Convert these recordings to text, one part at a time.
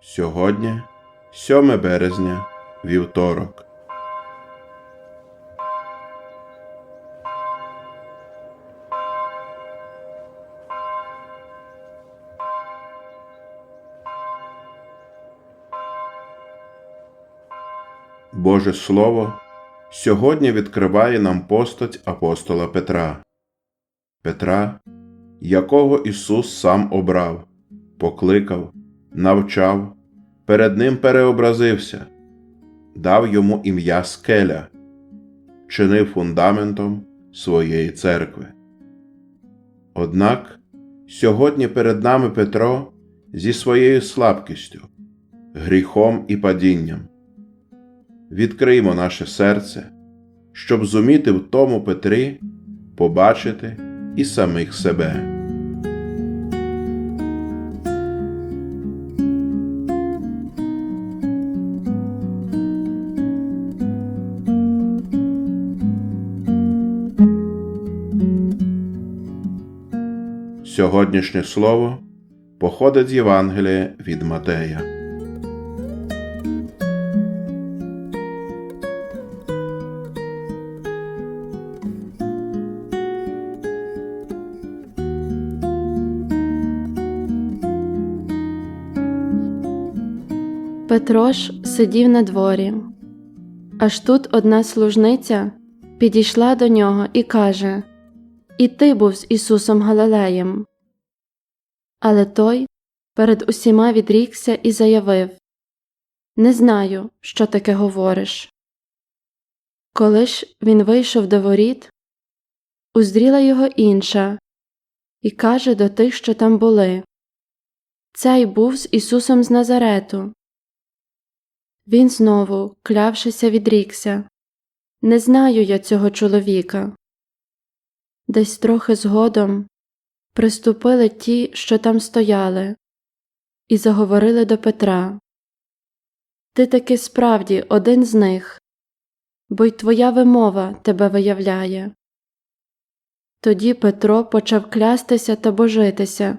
Сьогодні 7 березня, вівторок. Боже Слово сьогодні відкриває нам постать апостола Петра, Петра, якого Ісус сам обрав, покликав, навчав, перед Ним переобразився, дав йому ім'я Скеля, чинив фундаментом своєї церкви. Однак сьогодні перед нами Петро зі своєю слабкістю, гріхом і падінням. Відкриймо наше серце, щоб зуміти в тому Петрі побачити і самих себе. Сьогоднішнє слово походить з Євангелія від Матея. Петро ж сидів на дворі. Аж тут одна служниця підійшла до нього і каже І ти був з Ісусом Галилеєм. Але той перед усіма відрікся і заявив Не знаю, що таке говориш. Коли ж він вийшов до воріт, уздріла його інша і каже до тих, що там були Цей був з Ісусом з Назарету. Він знову, клявшися, відрікся Не знаю я цього чоловіка. Десь трохи згодом приступили ті, що там стояли, і заговорили до Петра Ти таки справді один з них, бо й твоя вимова тебе виявляє. Тоді Петро почав клястися та божитися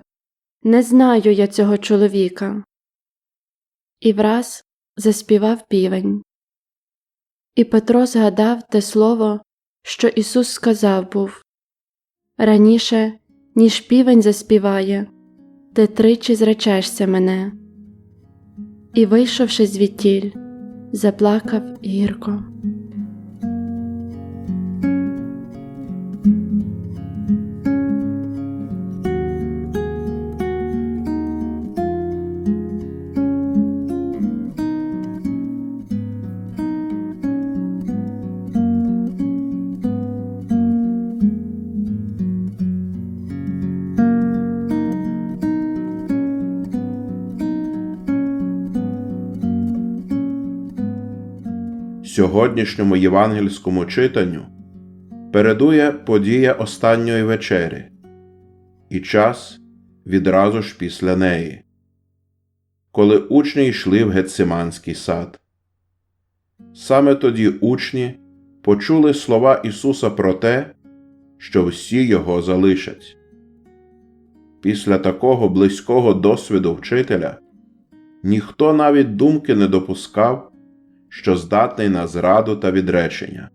Не знаю я цього чоловіка. І враз заспівав півень. І Петро згадав те слово, що Ісус сказав був раніше, ніж півень заспіває, ти тричі зречешся мене. І, вийшовши звідтіль, заплакав гірко. Сьогоднішньому євангельському читанню передує подія останньої вечері і час відразу ж після неї, коли учні йшли в Гетсиманський сад. Саме тоді учні почули слова Ісуса про те, що всі його залишать. Після такого близького досвіду вчителя ніхто навіть думки не допускав, що здатний на зраду та відречення.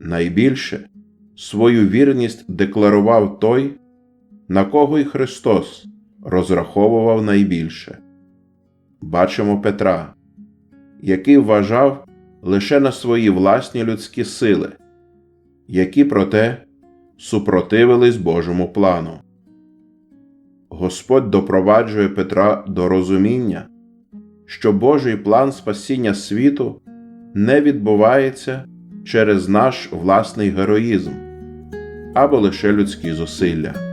Найбільше свою вірність декларував той, на кого й Христос розраховував найбільше. Бачимо Петра, який вважав лише на свої власні людські сили, які проте супротивились Божому плану. Господь допроваджує Петра до розуміння, що Божий план спасіння світу не відбувається через наш власний героїзм або лише людські зусилля.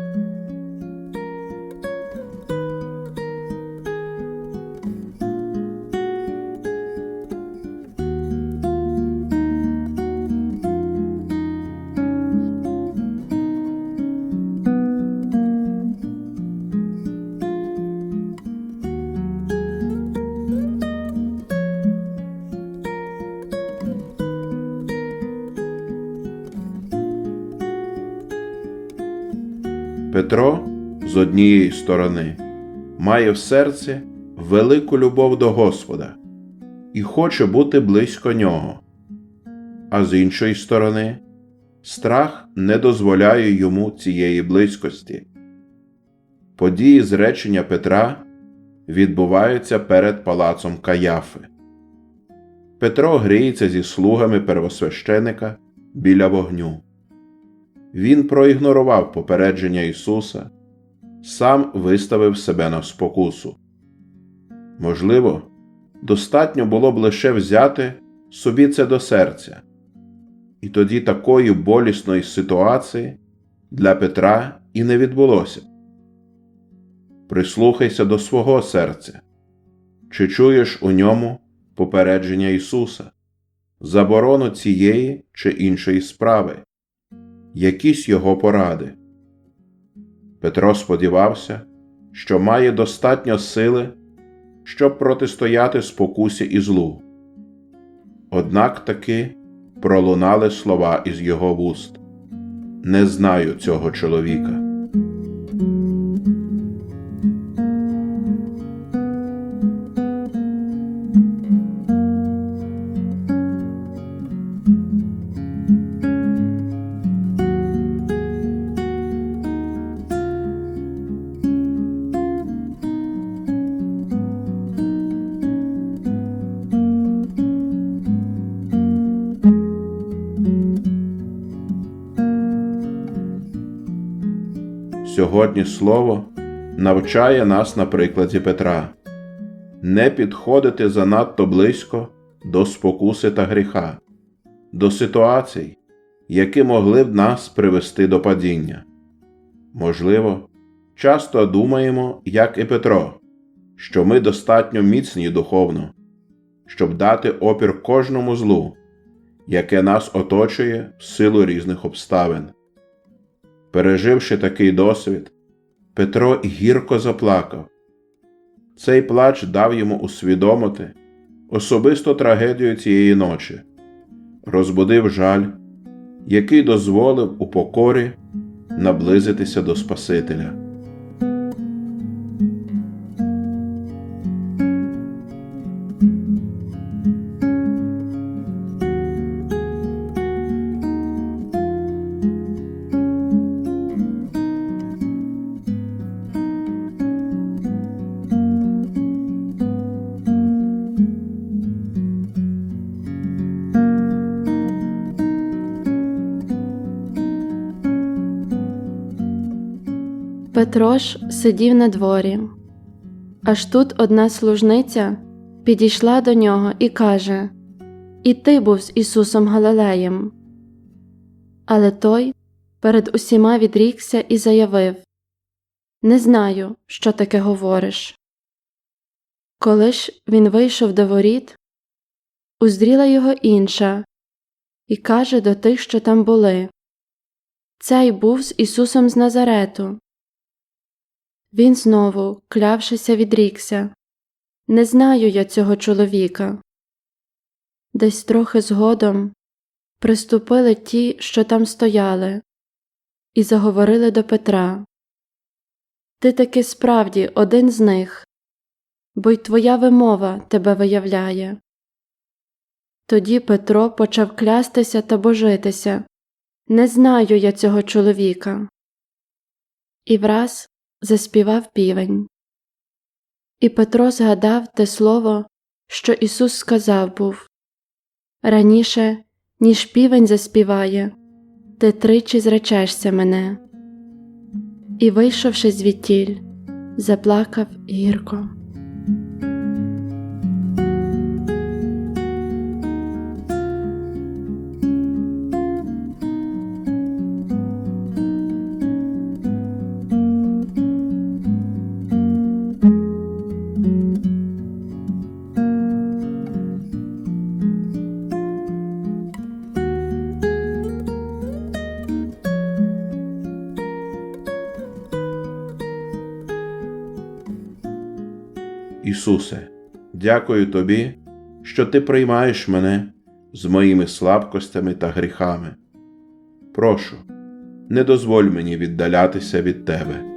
Петро з однієї сторони має в серці велику любов до Господа і хоче бути близько нього. А з іншої сторони, страх не дозволяє йому цієї близькості. Події зречення Петра відбуваються перед палацом Каяфи. Петро гріється зі слугами первосвященика біля вогню. Він проігнорував попередження Ісуса, сам виставив себе на спокусу. Можливо, достатньо було б лише взяти собі це до серця, і тоді такої болісної ситуації для Петра і не відбулося. Прислухайся до свого серця, чи чуєш у ньому попередження Ісуса, заборону цієї чи іншої справи, якісь його поради. Петро сподівався, що має достатньо сили, щоб протистояти спокусі і злу. Однак таки пролунали слова із його вуст Не знаю цього чоловіка. Сьогодні Слово навчає нас на прикладі Петра не підходити занадто близько до спокуси та гріха, до ситуацій, які могли б нас привести до падіння. Можливо, часто думаємо, як і Петро, що ми достатньо міцні духовно, щоб дати опір кожному злу, яке нас оточує в силу різних обставин. Переживши такий досвід, Петро гірко заплакав. Цей плач дав йому усвідомити особисту трагедію цієї ночі, розбудив жаль, який дозволив у покорі наблизитися до Спасителя. Петро ж сидів на дворі. Аж тут одна служниця підійшла до нього і каже І ти був з Ісусом Галилеєм. Але той перед усіма відрікся і заявив Не знаю, що таке говориш. Коли ж він вийшов до воріт, уздріла його інша і каже до тих, що там були Цей був з Ісусом з Назарету. Він знову, клявшися, відрікся Не знаю я цього чоловіка. Десь трохи згодом приступили ті, що там стояли, і заговорили до Петра Ти таки справді один з них, бо й твоя вимова тебе виявляє. Тоді Петро почав клястися та божитися Не знаю я цього чоловіка. І враз заспівав півень. І Петро згадав те слово, що Ісус сказав був раніше, ніж півень заспіває, ти тричі зречешся мене. І, вийшовши звідтіль, заплакав гірко. Ісусе, дякую Тобі, що Ти приймаєш мене з моїми слабкостями та гріхами. Прошу, не дозволь мені віддалятися від Тебе.